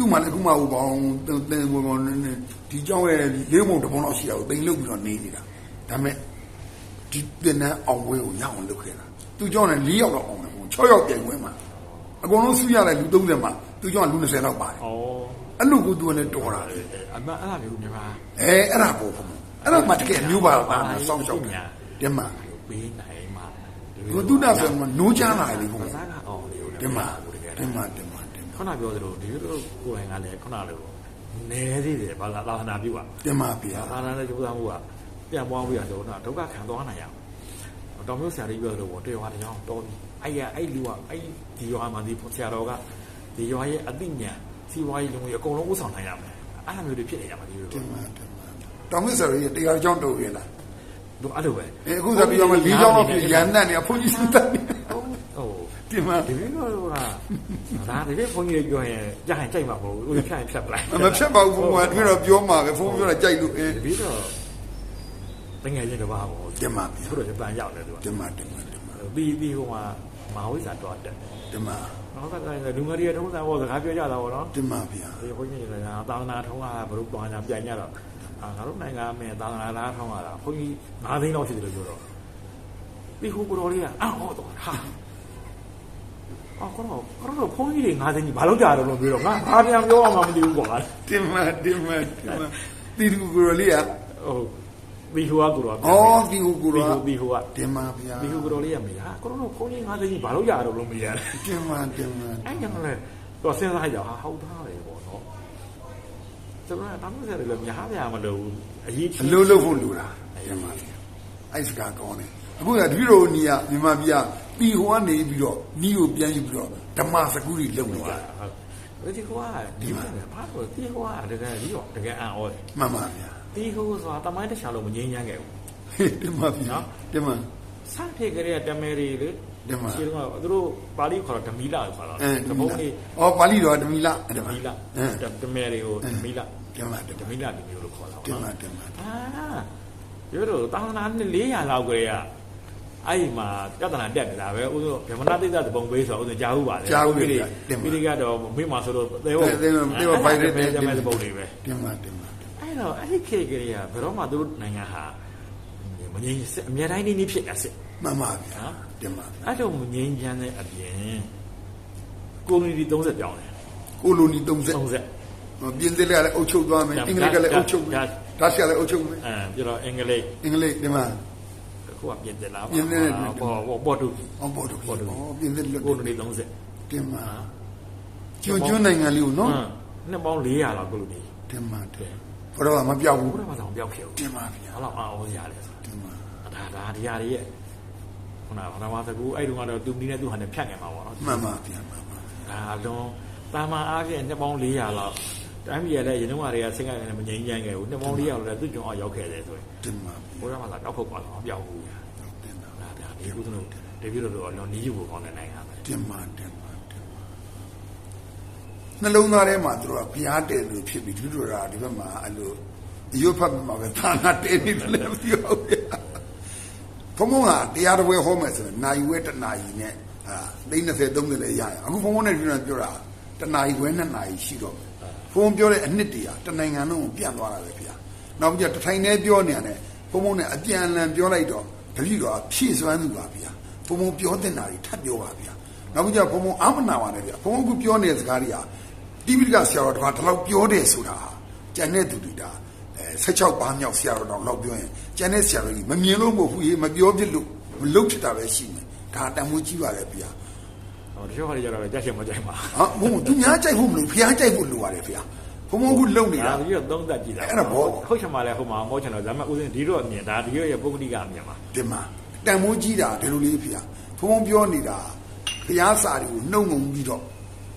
သူ့မှာလည်းအခုမှဟိုကောင်တင်ဟိုကောင်ဒီကြောင်းရဲ့လေးပုံတစ်ပုံလောက်ရှိတာကိုတင်လုတ်ပြီးတော့နေနေတာဒါပေမဲ့ဒီတင်တဲ့အောင်ပွဲကိုရအောင်လုပ်ခဲ့တာသူကြောင်းလည်း၄ယောက်တော့အောင်တယ်ဟို6ယောက်ပြိုင်ပွဲမှာအကုန်လုံးစုရလိုက်လူ30မှာသူကြောင်းလူ20လောက်ပါတယ်ဩအဲ့လိုကိုသူကလည်းတော်တာလေအမှန်အဲ့ဒါမျိုးမြန်မာအဲအဲ့ဒါပေါ့အဲ့တော့မှတကယ်မျိုးပါပါစောင့်ရှောက်တယ်ဒီမှာပေးနိုင်မှာဘုသူနာဆိုတော့နိုးချလာလေဘုရားဒီမှာဒီမှာ ခုနပြောသလိုဒီလိုကိုယ်တိုင်ကလည်းခုနလိုနဲသေးတယ်ဘာသာသာသနာပြုပါတင်မှာဗျာသာသနာနဲ့ကြိုးစားမှုကပြန်ပွားမှုရဆိုတော့ဒုက္ခခံသွားနိုင်ရအောင်တော်မျိုးဆရာကြီးပြောသလိုပေါ့တေဝါတရားတော်ပြီအဲ့ရအဲ့လူကအဲ့ဒီရွာမှာဒီဆရာတော်ကဒီရွာရဲ့အသိဉာဏ်စီးပွားရေးလုံရေးအကုန်လုံးဥဆောင်နိုင်ရမယ်အဲ့လိုမျိုးတွေဖြစ်နေရမှာဒီလိုတင်မှာတင်မှာတောင်မစရရဲ့တရားကြောင်းတုံရလားတို့အဲ့လိုပဲအဲအခုဆိုပြီးတော့လေးကြောင်းတော့ပြရန်နဲ့နေဘုန်းကြီးစတဲ့နေဟု တ်ဟုတ်တင်မှာဒီလိုတော့ဒါဒီလိုဘုန်းကြီးပြောရင်ကြားရင်ကြိုက်မှာမဟုတ်ဘူးဦးဖြတ်ရင်ဖြတ်ပလိုက်မဖြတ်ပါဘူးဘုံကဒီတော့ပြောမှာပဲဘုံပြောတာကြိုက်လို့အဲဒီတော့တကယ်ချင်းတစ်ပါးပေါ့တင်မှာဗျာသူတို့ဂျပန်ရောက်တယ်သူကတင်မှာတင်မှာတင်မှာပြီးပြီးဟိုမှာမဟာဝိဇ္ဇာတော့တက်တင်မှာနောက်ကလည်းလူငယ်တွေထုံးစံပေါ့စကားပြောကြတာပေါ့နော်တင်မှာဗျာဒီဘုန်းကြီးတွေကသာသနာထုံးတာဘယ်လိုတွားညာပြန်ကြတော့အာငါတို့နိုင်ငံအမေသာသနာလားထုံးတာဘုန်းကြီး9သိန်းလောက်ရှိတယ်လို့ပြောတော့ပြီးဟိုကိုတော်လေးကအော်ဟောတော့ဟာ အော်ကတော့ကတော့ဘုန်းကြီးတွေ9သိန်းကြီးဘာလို့ကြတော့လို့ပြောတော့ငါဘာပြန်ပြောအောင်မသိဘူးကွာတင်မှာတင်မှာတင်မှာတီတူကိုရလေးอ่ะဟုတ်ပြီးဟိုကကိုတော်ဩတီဟူကိုရပြီးဟိုကတင်မှာဗျာပြီးဟိုကိုတော်လေးကမေးဟာကိုတော်ဘုန်းကြီး9သိန်းကြီးဘာလို့ကြတော့လို့မေးရတယ်တင်မှာတင်မှာအဲ့ကြောင့်လည်းတော့စဉ်းစားကြဟာဟုတ်သားပဲပေါ့နော်ကျွန်တော်ကတမ်းဆက်တယ်လည်းများပြားမလို့အရေးကြီးအလုံးလုံးဖို့လူတာတင်မှာဗျာအဲ့စကားကောင်းတယ် အခုကတပည့်တော်နီးကမြန်မာပြည်ကတီဟိုကနေပြီးတော့နီးကိုပြန်ယူပြီးတော့ဓမ္မစကူတွေလုံနေကြဟုတ်ဒီကွာဒီမှာဘာလို့ဒီကွာတကယ်ကြီးရောတကယ်အံ့ဩတယ်မှန်ပါဗျာဒီဟိုဆိုတာတမိုင်းတခြားလို့မငြင်းညမ်းခဲ့ဘူးတင်ပါဗျာတင်ပါစထေကြတဲ့တမဲတွေလေတင်ပါဒီတော့သူတို့ပါဠိခေါ်တော့ဓမီလာခေါ်တာအဲတဘုံလေးဩပါဠိတော်ဓမီလဓမီလာအဲဓမဲတွေကိုဓမီလာတင်ပါတင်ဓပါမီလာဒီမျိုးလို့ခေါ်တာတင်ပေါ့ပါနော်တင်ပါအာပြောတော့တောင်းတာနဲ့400လောက်ကြရ အဲ့မှာပြဿနာတက်နေတာပဲဥစ္စာဗမနာသိတဲ့ပုံပေးဆိုဥစ္စာကြားဟုတ်ပါလေပြီးဒီကတော့မိမဆိုတော့သဲဟုတ်တင်ပါဘိုင်ရက်ပဲတဲ့ပုံတွေပဲတင်ပါတင်ပါအဲ့တော့အဲ့ဒီခေတ်ကလေးကဘယ်တော့မှသူတို့နိုင်ငံဟာမငြိမ်းစစ်အများတိုင်းနေနေဖြစ်ရစစ်မှန်ပါဗျာတင်ပါအဲ့တော့မငြိမ်းချမ်းတဲ့အပြင်ကိုမီတီ30ပြောင်းတယ်ကိုလိုနီ30 30ပြင်သစ်ကလည်းအုပ်ချုပ်သွားမယ်အင်္ဂလိပ်ကလည်းအုပ်ချုပ်မယ်ဒါရှကလည်းအုပ်ချုပ်မယ်အဲပြီးတော့အင်္ဂလိပ်အင်္ဂလိပ်ဒီမှာ ခုကပြင်တယ်လားပြင်သစ်နဲ့ပေါ်ပေါ်ပေါ်တူအော်ပေါ်တော့ပေါ်တော့ပြင်သစ်လွတ်ကိုမီတီ30တင်ပါကျွန်းကျွန်းနိုင်ငံလေးကိုနော်နှစ်ပေါင်း400လောက်ကိုလိုနေတင်ပါတင်ဘရောမပြောက်ဘူးဘုရားမဆောင်ပြောက်ခဲ့ဘူးတင်ပါဗျာဘာလို့အောင်ရလဲဆိုတင်ပါဒါဒါဒီဟာတွေရဲ့ခုနကဘာသာစကူအဲ့တုန်းကတော့သူနီးနဲ့သူဟာနဲ့ဖြတ်နေမှာပေါ့နော်မှန်ပါဗျာမှန်ပါဒါလုံးတာမန်အားဖြင့်နှစ်ပေါင်း400လောက် တိုင်းပြည်ရတဲ့ရင်းနှီးတွေကဆင်းရဲနေမငြိမ်းချမ်းခဲ့ဘူးနှစ်ပေါင်း400လောက်လည်းသူ့ကြုံအောင်ရောက်ခဲ့တယ်ဆိုရင်တင်ပါဘုရားမလာတောက်ဖို့ပါတော့မပြောက်ဘူးညာတင်ပါဒါဒါဒီကုသလုံးတပည့်တော်တော့လွန်နီးယူဖို့ကောင်းတဲ့နိုင်ငံပဲတင်ပါတင်ပါတင်ပါနှလုံးသားထဲမှာသူတို့ကဘုရားတည်လို့ဖြစ်ပြီးဒီလိုရာဒီဘက်မှာအဲ့လိုရွတ်ဖတ်မှာပဲသာနာတည်နေတယ်လည်းမသိဘူးဗျာဘုံဘုံကတရားတော်ဝဲဟောမယ်ဆိုရင်နိုင်ဝဲတနာရီနဲ့အာ30 30လည်းရရအခုဘုံဘုံနဲ့ဒီလိုပြောတာ တနာရီဝဲ2နာရီရှိတော့ဘုံပြောတဲ့အနှစ်တည်းဟာတနိုင်ငံလုံးကိုပြန့်သွားတာပဲဗျာနောက်ပြီးတော့တထိုင်နဲ့ပြောနေရတယ်ဘုံဘုံနဲ့အပြန်အလှန်ပြောလိုက်တော့တပည့်တော်ဖြည့်စွမ်းသူပါဗျာဘုံဘုံပြောတဲ့နာရီထပ်ပြောပါဗျာနောက်ပြီးတော့ဘုံဘုံအာမနာပါနဲ့ဗျာဘုံဘုံကပြောနေတဲ့စကားတွေဟာတိပိဋကဆရာတော်တစ်ပါးဒီလောက်ပြောတယ်ဆိုတာဟာကျန်တဲ့သူတွေဒါအဲ16ပါးမြောက်ဆရာတော်တော်လောက်ပြောရင်ကျန်တဲ့ဆရာတော်ကြီးမမြင်လို့မဟုတ်ဘူးရေမပြောဖြစ်လို့မလုပ်ဖြစ်တာပဲရှိမယ်ဒါတန်ဖိုးကြီးပါတယ်ဗျာ ဟောတချို့ဟာတွေကြတော့ကြက်ရှင်မကြိုက်ပါဟာဘုံသူများကြိုက်ဖို့မလို့ဖျားကြိုက်ဖို့လိုရတယ်ဗျာဘုံဘုံကလုံနေတာဒါတပည့်တော်သုံးသက်ကြည့်တာအဲ့ဒါဘောဟုတ်ချင်ပါလေဟိုမှာမောချင်တော့ဒါပေမဲ့ဦးစင်းဒီတော့အမြင်ဒါဒီရဲ့ပုဂ္ဂလိကအမြင်ပါဒီမှာတန်မိုးကြီးတာဒီလိုလေးဖေ။ဖုံဖုံပြောနေတာဖျားစာတွေကိုနှုံငုံပြီးတော့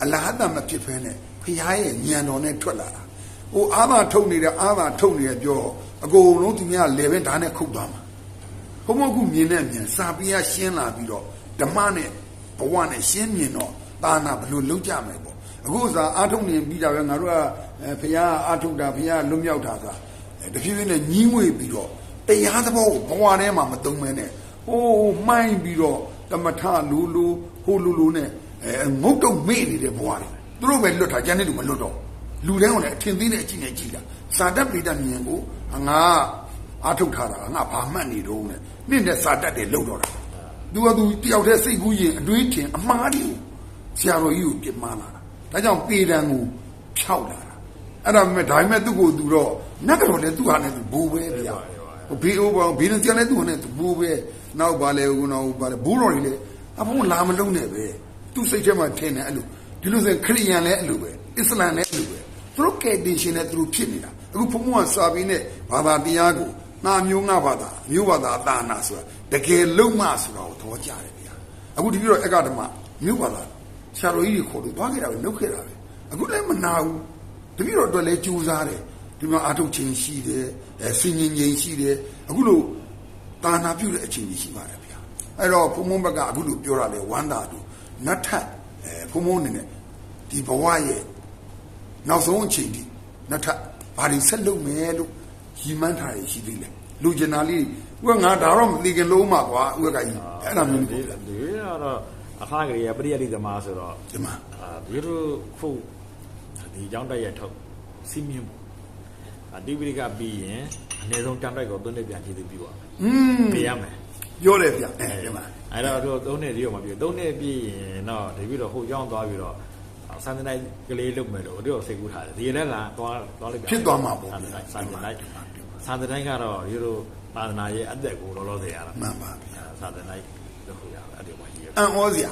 အလားအတမဖြစ်ဖဲနဲ့ဖျားရဲ့ညံတော်နဲ့ထွက်လာတာ။ဟိုအာသာထုတ်နေတဲ့အာသာထုတ်နေတဲ့ပြောအကုန်လုံးသူများလေပဲဓာတ်နဲ့ခုတ်သွားမှာ။ဘုံမကုမြင်တဲ့မြင်စာပိယရှင်းလာပြီးတော့ဓမ္မနဲ့ ဘဝနဲ့ရှင်းမြင်တော့တာနာဘယ်လိုလုံးကြမယ်ပေါ့။အခုစားအာထုတ်နေပြီးတာပဲငါတို့ကဖျားအာထုတ်တာဖျားလွတ်မြောက်တာဆိုတာတဖြည်းဖြည်းနဲ့ညီးငွေပြီးတော့တရားသဘောကိုဘဝထဲမှာမသုံးမဲနဲ့ဟိုးမှိုင်းပြီးတော့တမထလူလူဟိုလူလူနဲ့အဲငုတ်တုတ်မေ့နေတဲ့ဘဝတွေသူတို့ပဲလွတ်တာကျန်တဲ့လူမလွတ်တော့လူတိုင်းကလည်းအထင်သေးတဲ့အကြည့်နဲ့ကြည့်တာစာတတ်ပိတ္တမြင်ကိုငါအားထုတ်ထားတာငါဘာမှတ်နေတော့နဲ့နင့်တဲ့စာတတ်တယ်လောက်တော့တာ သူကသူတယောက်တည်းစိတ်ကူးရင်အတွေးထင်အမှားတွေကိုဆရာတော်ကြီးကိုပြစ်မှားလာတာဒါကြောင့်ပေတံကိုဖြောက်လာတာအဲ့ဒါမဲ့ဒါပေမဲ့သူ့ကိုသူတော့နတ်တော်လည်းသူ့ဟာနဲ့သူဘိုးပဲဗျာဟိုဘေးအိုးဘောဘေးနဲ့ကျန်တဲ့သူ့ဟာနဲ့သူဘိုးပဲနောက်ပါလေဦးနောက်ပါလေဘိုးတော်ကြီးလည်းအဖေလာမလုံးနဲ့ပဲသူ့စိတ်ထဲမှာထင်တယ်အဲ့လိုဒီလိုဆိုခရိယန်လည်းအဲ့လိုပဲအစ္စလမ်လည်းအဲ့လိုပဲသူတို့ကယ်တင်ရှင်နဲ့သူတို့ဖြစ်နေတာအခုဘုံဘုံကစာပြီးနဲ့ဘာသာတရားကို ငါမျိုးငါဘာသာမျိုးဘာသာအတာနာဆိုတာတကယ်လုံးမဆိုတာကိုသဘောကျတယ်ဗျာအခုဒီပြီးတော့အက္ကဓမ္မမျိုးဘာသာဆရာတော်ကြီးတွေခေါ်လို့သွားခဲ့တာပဲနှုတ်ခဲ့တာပဲအခုလည်းမနာဘူးတပည့်တော်အတွက်လည်းကြိုးစားတယ်ဒီမှာအာထုတ်ခြင်းရှိတယ်အဲစင်ញင်ခြင်းရှိတယ်အခုလို့တာနာပြုတဲ့အချိန်ကြီးရှိပါတယ်ဗျာအဲ့တော့ဘုံဘုံဘက်ကအခုလို့ပြောတာလေဝမ်းသာသူနတ်ထက်အဲဘုံဘုံအနေနဲ့ဒီဘဝရဲ့နောက်ဆုံးအချိန်ထိနတ်ထက်ဘာတွေဆက်လုပ်မယ်လို့ ရည်မှန်းထားရရှိသေးတယ်လူကျင်နာလေးဥကငါဒါတော့မသိခင်လုံးမှာကွာဥကကြီးအဲ့ဒါမျိုးဒီမျိုးဒီကတော့အခါကလေးပရိယတိသမားဆိုတော့ဒီမှာအာဒီလိုခုဒီကြောင်းတက်ရထုတ်စီးမြင့်ပေါ့အတိပိကပြီးရင်အနည်းဆုံးတန်တိုက်ကိုသွင်းနေပြန်ကြည့်သူပြီးပါမယ်อืมပြရမယ်ပြောတယ်ဗျအဲဒီမှာအဲ့တော့တို့သုံးနှစ်ဒီရောမပြီးသုံးနှစ်ပြီးရင်တော့ဒီပြီးတော့ဟိုကြောင်းသွားပြီးတော့ စန္ဒနိုင်ကလေးလုပ်မယ်လို့တို့စိတ်ကူးထားတယ်ဒီလည်းကသွားသွားလိုက်ဖြစ်သွားမှာပေါ့စန္ဒနိုင်စန္ဒနိုင်စန္ဒနိုင်ကတော့ဒီလိုသာသနာရဲ့အသက်ကိုလောလောဆယ်ရတာမှန်ပါဗျာစန္ဒနိုင်လို့ဟိုရအဲ့ဒီမှာကြီးရအံ့ဩစရာ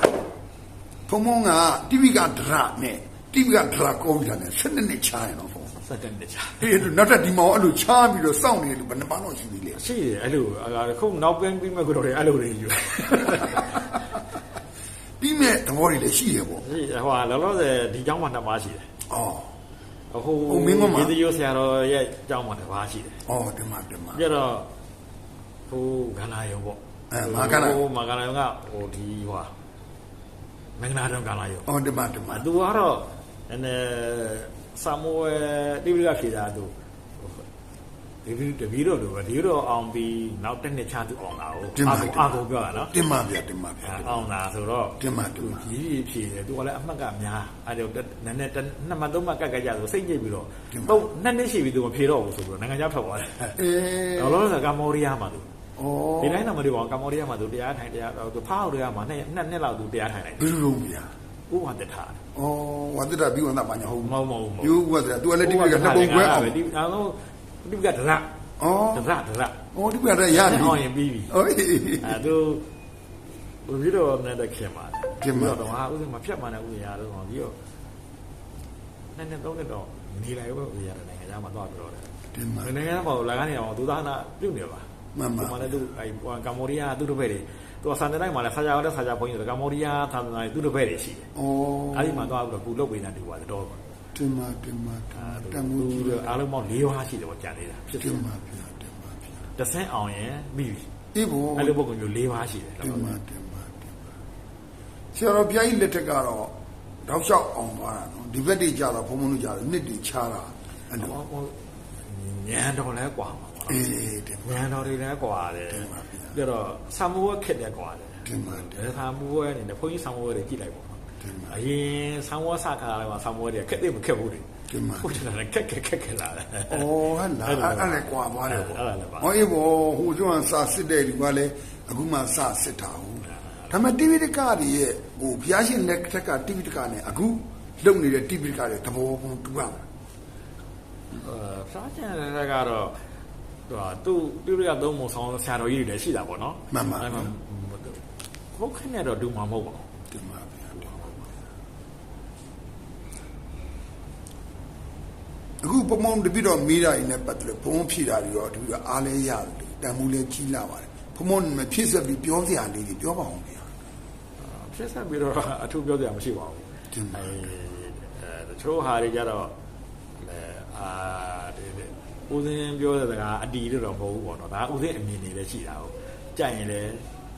ဘုံဘုံကတိပိကဒရနဲ့တိပိကဒရာကွန်ပျူတာနဲ့ဆက်နှစ်နှစ်ချားရင်တော့ဘုံစက္ကန့်တခြားအေးနောက်ထပ်ဒီမောင်အဲ့လိုချားပြီးတော့စောင့်နေလို့ဘယ်နှပါတော့ရှိသေးလဲရှိတယ်အဲ့လိုအခုနောက်ပြန်ပြီးမှကတော့အဲ့လိုတွေယူ ပြီးမဲ့သဘောတွေလည်းရှိရပေါ့ ရှိဟိုလောလောဆယ်ဒီเจ้าမှာနှစ်ပါးရှိတယ် ဩ အခု ဟိုမင်းကမှာ ရေဒီယိုဆရာတော်ရဲ့เจ้าမှာတစ်ပါးရှိတယ် ဩဒီမှာဒီမှာ ပြတော့ဟိုကန္နာယုံပေါ့ အဲမာကနာ ဟိုမာကနာယုံကဟိုဒီဟိုဟာမင်္ဂလာတုံကန္နာယုံ ဩဒီမှာဒီမှာ သူကတော့နည်းနည်းဆာမွေတိပိကဖြေတာသူ ဒီဗီတဗီတော့လို့ပဲဒီတော့အောင်ပြီးနောက်တစ်နှစ်ချသူအောင်တာကိုအာကိုအာကိုပြောတာနော်တင်ပါဗျာတင်ပါဗျာအောင်တာဆိုတော့တင်ပါတင်ပါကြီးကြီးဖြေတယ်သူကလည်းအမှတ်ကများအဲ့တော့နည်းနည်းနှစ်မှတ်သုံးမှတ်ကတ်ကတ်ကြဆိုစိတ်ညစ်ပြီးတော့တင်ပါတော့နှစ်နှစ်ရှိပြီသူမဖြေတော့ဘူးဆိုပြီးတော့နိုင်ငံခြားထွက်သွားတယ်အေးတော့လို့ဆိုကမ္ဘောဒီးယားမှာသူဩဒီတိုင်းတော့မတွေ့ပါဘူးကမ္ဘောဒီးယားမှာသူတရားထိုင်တရားသူဖောက်တွေကမှာနှစ်နှစ်နှစ်လောက်သူတရားထိုင်လိုက်ဘယ်လိုလုပ်ဗျာဥပဒေထားဩဝတ္တတာပြီးဝန္တာပါညာဟုတ်မဟုတ်မဟုတ်မဟုတ်ယူဝတ်တယ်သူကလည်းတိပိကနှစ်ပုံခွဲအောင်ဒီအားလုံး ဒီကဒရဩဒရဒရဩတိပိကလည်းရပြီအောင်ရင်ပြီးပြီဩအေးအဲသူပြီးတော့နဲ့တခင်ပါခင်ပါတော့ဟာဥစဉ်မှာဖြတ်မှန်းတဲ့ဥစဉ်ရတော့ပြီးတော့နှစ်နှစ်သုံးနှစ်တော့နေလိုက်ပဲဥစဉ်ရတယ်နိုင်ငံသားမှာတော့ပြောတယ်တင်ပါနိုင်ငံသားမှာလာကနေအောင်သူသားနာပြုတ်နေပါမှန်ပါဒီမှာလည်းသူအဲကမ္ဘောဒီးယားသူတို့ဘက်တွေသူကစံတဲ့တိုင်းမှာလည်းဆာဂျာလည်းဆာဂျာဘုန်းကြီးတွေကမ္ဘောဒီးယားသာသနာသူတို့ဘက်တွေရှိတယ်ဩအဲ့ဒီမှာတော့ပြီးတော့ကူလုတ်ပေးနေတူပါတယ်တော့ တင်ပါတင်ပါ အဲ တန်မှုကြီး သူအားလုံးပေါင်း၄ပါးရှိတယ်ပေါ့ကြာနေတာဖြစ် တ တယ် င်ပါဗျာတင်ပါဗျာ တဆင်းအောင်ရင်ပြီးပြီ အေးဘော အဲ့လိုပုံကမျိုး၄ပါးရှိတယ် တင်ပါတင်ပါတင်ပါဆရာတော်ဘုရားကြီးလက်ထက်ကတော့တောက်လျှောက်အောင်သွားတာနော်ဒီဘက်တွေကြတော့ဘုံဘုံတို့ကြတော့နှစ်တွေချားတာအဲ့လို ဟောဟောညံတော်လဲกว่าမှာပေါ့ အေးတင်ပါ ညံတော်တွေလဲกว่าတယ် တင်ပါဗျာ ပြီးတော့ဆာမဝဲခက်တယ်กว่าတယ် တင်ပါတင် ဒါဆာမဝဲအနေနဲ့ဘုန်းကြီးဆာမဝဲတွေကြည့်လိုက်ပေါ့ တင်ပါ အရင်ဆာမဝဲစခါလာမှာဆာမဝဲတွေခက်တယ်မခက်ဘူးတွေတင်ပါဟုတ်တယ်လားခက်ခက်ခက်ခက်လာတယ်ဩဟဲ့လားအဲ့အဲ့လည်းကွာသွားတယ်ပေါ့အဲ့ဒါလည်းပါဟောအေးဘောဟိုကျွန်းစာစစ်တဲ့ဒီကလည်းအခုမှစစစ်တာဟုတ်ဒါပေမဲ့တိပိဋကတွေရဲ့ဟိုဘုရားရှင်လက်ထက်ကတိပိဋကနဲ့အခုလုံနေတဲ့တိပိဋကတွေသဘောပုံတူရမှာအဲစားချင်တဲ့ကတော့သူကသူသူတွေကသုံးမဆောင်ဆရာတော်ကြီးတွေလည်းရှိတာပေါ့နော်မှန်ပါအဲ့မှာဟုတ်ခက်နေတော့ဒူမှာမဟုတ်ပါဘူး တင်ပါဗျာ အခုပုံမှန်တပိတော့မိတာရင်လည်းပတ်တယ်ဘုံဖြည့်တာတွေရောတပိတော့အားလဲရတယ်တန်မှုလဲကြီးလာပါတယ်ဘုံဘုံမဖြစ်ဆက်ပြီးပြောစရာလေးတွေပြောပါအောင်ဗျာဖြစ်ဆက်ပြီးတော့အထူးပြောစရာမရှိပါဘူးတင်ပါအဲအဲတချို့ဟာတွေကြတော့အဲအာဒီဒီဦးစင်းပြောတဲ့စကားအတီလို့တော့မဟုတ်ဘူးပေါ့နော်ဒါဦးစင်းအမြင်နေလည်းရှိတာဟုတ်ကြိုက်ရင်လည်း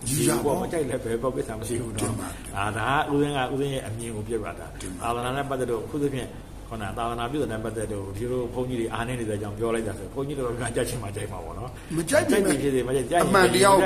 ယူရပါပေါ့မကြိုက်လည်းဘယ်ပေါ့ပစ္စမရှိဘူးတင်နော်ပါအာဒါကဦးစင်းကဦးစင်းရဲ့အမြင်ကိုပြပြတာတင်ပါသာသနာနဲ့ပတ်သက်တော့ခုသဖြင့် ခုနသာသနာပြုတဲ့ပတ်သက်တော့ဒီလိုဘုန်းကြီးတွေအားနေနေတဲ့ကြောင်ပြောလိုက်တာဆိုဘုန်းကြီးတို့ကကြိုက်ချင်မှကြိုက်မှာပေါ့နော်မကြိုက်ပေမဲ့ဖြစ်စေမကြိုက်ကြိုက်ရင်အမှန်တရားကို